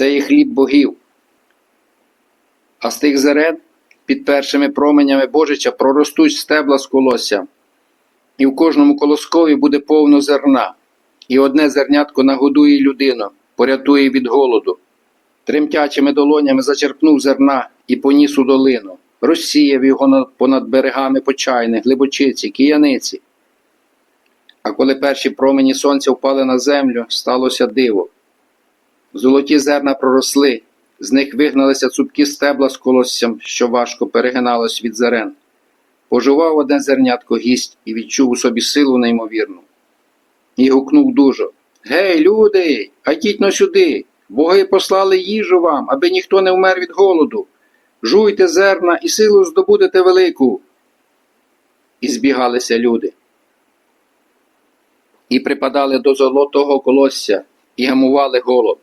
Це є хліб богів. А з тих зерен під першими променями Божича проростуть стебла з колосся, і в кожному колоскові буде повно зерна, і одне зернятко нагодує людину, порятує від голоду. Тремтячими долонями зачерпнув зерна і поніс у долину, розсіяв його понад берегами почайни, глибочиці, кияниці. А коли перші промені сонця впали на землю, сталося диво. Золоті зерна проросли, з них вигналися цупкі стебла з колоссям, що важко перегиналось від зерен. Пожував одне зернятко гість і відчув у собі силу неймовірну. І гукнув дуже Гей, люди, а йдіть но сюди. Боги послали їжу вам, аби ніхто не вмер від голоду. Жуйте зерна і силу здобудете велику. І збігалися люди. І припадали до золотого колосся, і гамували голод.